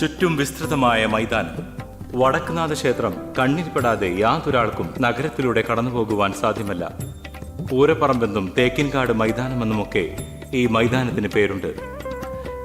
ചുറ്റും വിസ്തൃതമായ മൈതാനം വടക്കുനാഥ ക്ഷേത്രം കണ്ണിൽപ്പെടാതെ യാതൊരാൾക്കും നഗരത്തിലൂടെ കടന്നുപോകുവാൻ സാധ്യമല്ല. പൂരപ്പറമ്പെന്നും തേക്കിൻകാട് മൈതാനമെന്നുമൊക്കെ ഈ മൈതാനത്തിന് പേരുണ്ട്.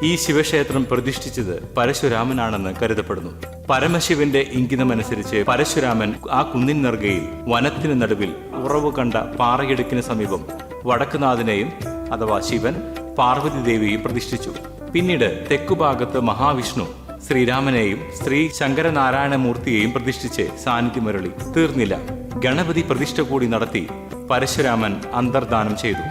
ഈ ശിവക്ഷേത്രം പ്രതിഷ്ഠിച്ചത് പരശുരാമനാണെന്ന് കരുതപ്പെടുന്നു. പരമശിവന്റെ ഇംഗിതമനുസരിച്ച് പരശുരാമൻ ആ കുന്നിൻ നെറുകയിൽ വനത്തിന് നടുവിൽ ഉറവ് കണ്ട പാറയിടുക്കിന് സമീപം വടക്കുനാഥനെയും അഥവാ ശിവൻ പാർവതി ദേവിയും പ്രതിഷ്ഠിച്ചു. പിന്നീട് തെക്കുഭാഗത്ത് മഹാവിഷ്ണു ശ്രീരാമനെയും ശ്രീ ശങ്കരനാരായണ മൂർത്തിയെയും പ്രതിഷ്ഠിച്ച് സാന്നിധ്യമരുളി. തീർന്നില്ല. ഗണപതി പ്രതിഷ്ഠ കൂടി നടത്തി പരശുരാമൻ അന്തർദാനം ചെയ്തു.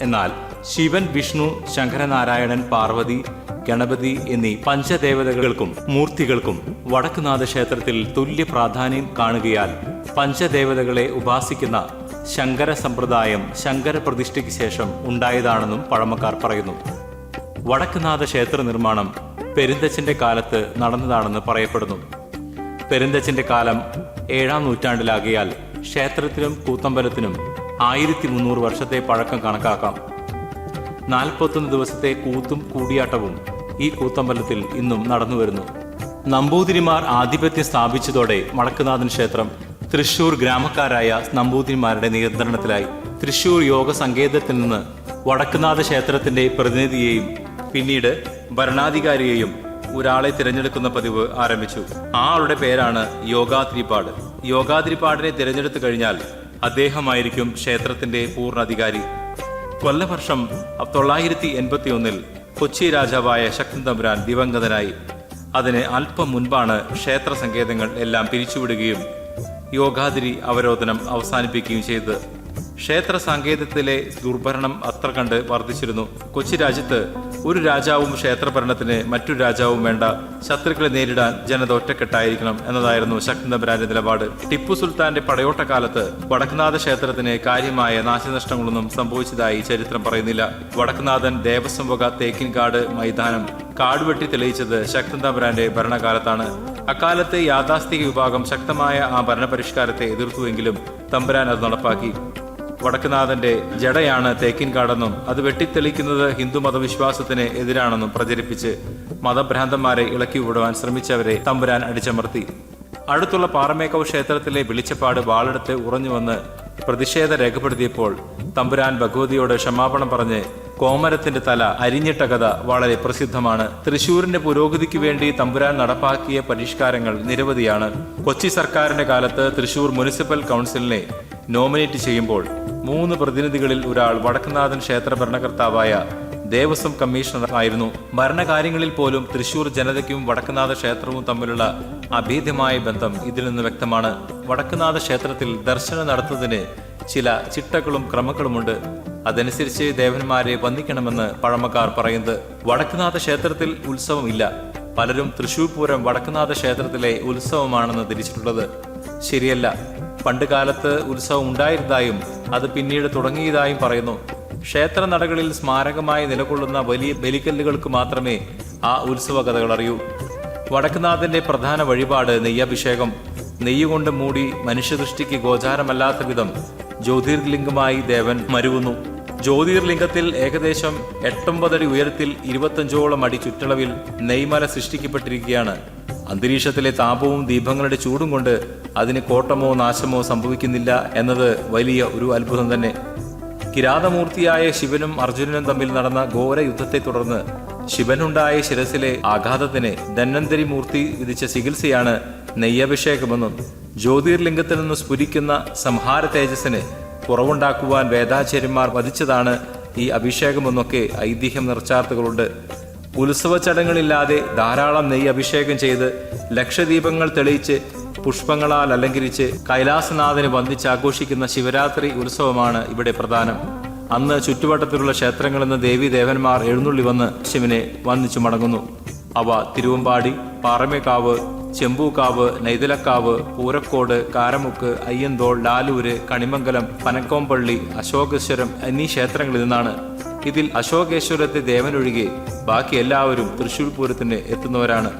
എന്നാൽ ശിവൻ വിഷ്ണു ശങ്കരനാരായണൻ പാർവതി ഗണപതി എന്നീ പഞ്ചദേവതകൾക്കും മൂർത്തികൾക്കും വടക്കുനാഥ ക്ഷേത്രത്തിൽ തുല്യ പ്രാധാന്യം കാണുകയാൽ പഞ്ചദേവതകളെ ഉപാസിക്കുന്ന ശങ്കര സമ്പ്രദായം ശങ്കര പ്രതിഷ്ഠയ്ക്ക് ശേഷം ഉണ്ടായതാണെന്നും പഴമക്കാർ പറയുന്നു. വടക്കുനാഥ ക്ഷേത്ര നിർമ്മാണം പെരുന്തച്ചന്റെ കാലത്ത് നടന്നതാണെന്ന് പറയപ്പെടുന്നു. പെരുന്തച്ഛന്റെ കാലം ഏഴാം നൂറ്റാണ്ടിലാകിയാൽ ക്ഷേത്രത്തിനും കൂത്തമ്പലത്തിനും ആയിരത്തി മുന്നൂറ് വർഷത്തെ പഴക്കം കണക്കാക്കാം. നാൽപ്പത്തൊന്ന് ദിവസത്തെ കൂത്തും കൂടിയാട്ടവും ഈ കൂത്തമ്പലത്തിൽ ഇന്നും നടന്നുവരുന്നു. നമ്പൂതിരിമാർ ആധിപത്യം സ്ഥാപിച്ചതോടെ വടക്കുനാഥൻ ക്ഷേത്രം തൃശൂർ ഗ്രാമക്കാരായ നമ്പൂതിരിമാരുടെ നിയന്ത്രണത്തിലായി. തൃശൂർ യോഗ സങ്കേതത്തിൽ നിന്ന് വടക്കുനാഥ ക്ഷേത്രത്തിന്റെ പ്രതിനിധിയെയും പിന്നീട് ഭരണാധികാരിയെയും ഒരാളെ തിരഞ്ഞെടുക്കുന്ന പതിവ് ആരംഭിച്ചു. ആ ആളുടെ പേരാണ് യോഗാത്രിപാട് യോഗാത്രിപാടിനെ തിരഞ്ഞെടുത്തു കഴിഞ്ഞാൽ അദ്ദേഹമായിരിക്കും ക്ഷേത്രത്തിന്റെ പൂർണാധികാരി. കൊല്ലവർഷം തൊള്ളായിരത്തി എൺപത്തി ഒന്നിൽ കൊച്ചി രാജാവായ ശക്തൻ തമ്പുരാൻ ദിവംഗതനായി. അതിന് അല്പം മുൻപാണ് ക്ഷേത്ര സങ്കേതങ്ങൾ എല്ലാം പിരിച്ചുവിടുകയും യോഗാതിരി അവരോധനം അവസാനിപ്പിക്കുകയും ചെയ്തത് ക്ഷേത്ര സങ്കേതത്തിലെ ദുർഭരണം അത്ര കണ്ട് വർദ്ധിച്ചിരുന്നു. കൊച്ചി രാജ്യത്ത് ഒരു രാജാവും ക്ഷേത്രഭരണത്തിന് മറ്റൊരു രാജാവും വേണ്ട. ശത്രുക്കളെ നേരിടാൻ ജനത ഒറ്റക്കെട്ടായിരിക്കണം എന്നതായിരുന്നു ശക്തന്തപുരാന്റെ നിലപാട്. ടിപ്പു സുൽത്താന്റെ പടയോട്ടക്കാലത്ത് വടക്കുനാഥ ക്ഷേത്രത്തിന് കാര്യമായ നാശനഷ്ടങ്ങളൊന്നും സംഭവിച്ചതായി ചരിത്രം പറയുന്നില്ല. വടക്കുനാഥൻ ദേവസ്വം വക തേക്കിൻകാട് മൈതാനം കാടുവെട്ടി തെളിയിച്ചത് ശക്തൻ തമ്പുരാന്റെ ഭരണകാലത്താണ്. അക്കാലത്തെ യാഥാസ്ഥിക വിഭാഗം ശക്തമായ ആ ഭരണപരിഷ്കാരത്തെ എതിർത്തുവെങ്കിലും തമ്പുരാൻ അത് നടപ്പാക്കി. വടക്കുനാഥന്റെ ജടയാണ് തേക്കിൻകാടെന്നും അത് വെട്ടിത്തെളിക്കുന്നത് ഹിന്ദു മതവിശ്വാസത്തിന് എതിരാണെന്നും പ്രചരിപ്പിച്ച് മതഭ്രാന്തന്മാരെ ഇളക്കി വിടുവാൻ ശ്രമിച്ചവരെ തമ്പുരാൻ അടിച്ചമർത്തി. അടുത്തുള്ള പാറമേക്കവ് ക്ഷേത്രത്തിലെ വിളിച്ചപ്പാട് വാളെടുത്ത് ഉറഞ്ഞു വന്ന് പ്രതിഷേധം രേഖപ്പെടുത്തിയപ്പോൾ തമ്പുരാൻ ഭഗവതിയോട് ക്ഷമാപണം പറഞ്ഞ് കോമരത്തിന്റെ തല അരിഞ്ഞിട്ട കഥ വളരെ പ്രസിദ്ധമാണ്. തൃശൂരിന്റെ പുരോഗതിക്ക് വേണ്ടി തമ്പുരാൻ നടപ്പാക്കിയ പരിഷ്കാരങ്ങൾ നിരവധിയാണ്. കൊച്ചി സർക്കാരിന്റെ കാലത്ത് തൃശൂർ മുനിസിപ്പൽ കൗൺസിലിനെ നോമിനേറ്റ് ചെയ്യുമ്പോൾ മൂന്ന് പ്രതിനിധികളിൽ ഒരാൾ വടക്കുന്നാഥൻ ക്ഷേത്ര ഭരണകർത്താവായ ദേവസ്വം കമ്മീഷണർ ആയിരുന്നു. ഭരണകാര്യങ്ങളിൽ പോലും തൃശൂർ ജനതയ്ക്കും വടക്കുനാഥ ക്ഷേത്രവും തമ്മിലുള്ള അഭേദ്യമായ ബന്ധം ഇതിൽ നിന്ന് വ്യക്തമാണ്. വടക്കുനാഥ ക്ഷേത്രത്തിൽ ദർശനം നടത്തുന്നതിന് ചില ചിട്ടകളും ക്രമങ്ങളുമുണ്ട്. അതനുസരിച്ച് ദേവന്മാരെ വന്ദിക്കണമെന്ന് പഴമക്കാർ പറയുന്നത്. വടക്കുനാഥ ക്ഷേത്രത്തിൽ ഉത്സവം ഇല്ല പലരും തൃശൂർ പൂരം വടക്കുനാഥ ക്ഷേത്രത്തിലെ ഉത്സവമാണെന്ന് തിരിച്ചിട്ടുള്ളത് ശരിയല്ല. പണ്ട് കാലത്ത് ഉത്സവം ഉണ്ടായിരുന്നതായും അത് പിന്നീട് തുടങ്ങിയതായും പറയുന്നു. ക്ഷേത്ര നടകളിൽ സ്മാരകമായി നിലകൊള്ളുന്ന വലിയ ബലിക്കല്ലുകൾക്ക് മാത്രമേ ആ ഉത്സവ കഥകൾ അറിയൂ. വടക്കുനാഥന്റെ പ്രധാന വഴിപാട് നെയ്യഭിഷേകം. നെയ്യ് കൊണ്ട് മൂടി മനുഷ്യദൃഷ്ടിക്ക് ഗോചാരമല്ലാത്ത വിധം ജ്യോതിർലിംഗമായി ദേവൻ മരുവുന്നു. ജ്യോതിർലിംഗത്തിൽ ഏകദേശം എട്ടൊമ്പതടി ഉയരത്തിൽ ഇരുപത്തഞ്ചോളം അടി ചുറ്റളവിൽ നെയ്മല സൃഷ്ടിക്കപ്പെട്ടിരിക്കുകയാണ്. അന്തരീക്ഷത്തിലെ താപവും ദീപങ്ങളുടെ ചൂടും കൊണ്ട് അതിന് കോട്ടമോ നാശമോ സംഭവിക്കുന്നില്ല എന്നത് വലിയ ഒരു അത്ഭുതം തന്നെ. കിരാതമൂർത്തിയായ ശിവനും അർജുനനും തമ്മിൽ നടന്ന ഘോര യുദ്ധത്തെ തുടർന്ന് ശിവനുണ്ടായ ശിരസിലെ ആഘാതത്തിന് ധന്വന്തരി മൂർത്തി വിധിച്ച ചികിത്സയാണ് നെയ്യഭിഷേകമെന്നും ജ്യോതിർലിംഗത്തിൽ നിന്ന് സ്ഫുരിക്കുന്ന സംഹാര തേജസ്സിന് കുറവുണ്ടാക്കുവാൻ വേദാചാര്യന്മാർ വധിച്ചതാണ് ഈ അഭിഷേകമെന്നൊക്കെ ഐതിഹ്യം നിറച്ചാർത്തുകളുണ്ട്. ഉത്സവ ചടങ്ങുകളില്ലാതെ ധാരാളം നെയ്യ് അഭിഷേകം ചെയ്ത് ലക്ഷദീപങ്ങൾ തെളിയിച്ച് പുഷ്പങ്ങളാൽ അലങ്കരിച്ച് കൈലാസനാഥന് വന്ദിച്ച് ആഘോഷിക്കുന്ന ശിവരാത്രി ഉത്സവമാണ് ഇവിടെ പ്രധാനം. അന്ന് ചുറ്റുവട്ടത്തിലുള്ള ക്ഷേത്രങ്ങളിൽ നിന്ന് ദേവി ദേവന്മാർ എഴുന്നള്ളി വന്ന് ശിവനെ വന്ദിച്ചു മടങ്ങുന്നു. അവ തിരുവമ്പാടി പാറമേക്കാവ് ചെമ്പൂക്കാവ് നെയ്തലക്കാവ് പൂരക്കോട് കാരമുക്ക് അയ്യന്തോൾ ലാലൂര് കണിമംഗലം പനക്കോമ്പള്ളി അശോകശ്വരം എന്നീ ക്ഷേത്രങ്ങളിൽ നിന്നാണ് ഇതിൽ അശോകേശ്വരത്തെ ദേവനൊഴികെ ബാക്കി എല്ലാവരും തൃശൂർ പൂരത്തിന് എത്തുന്നവരാണ്.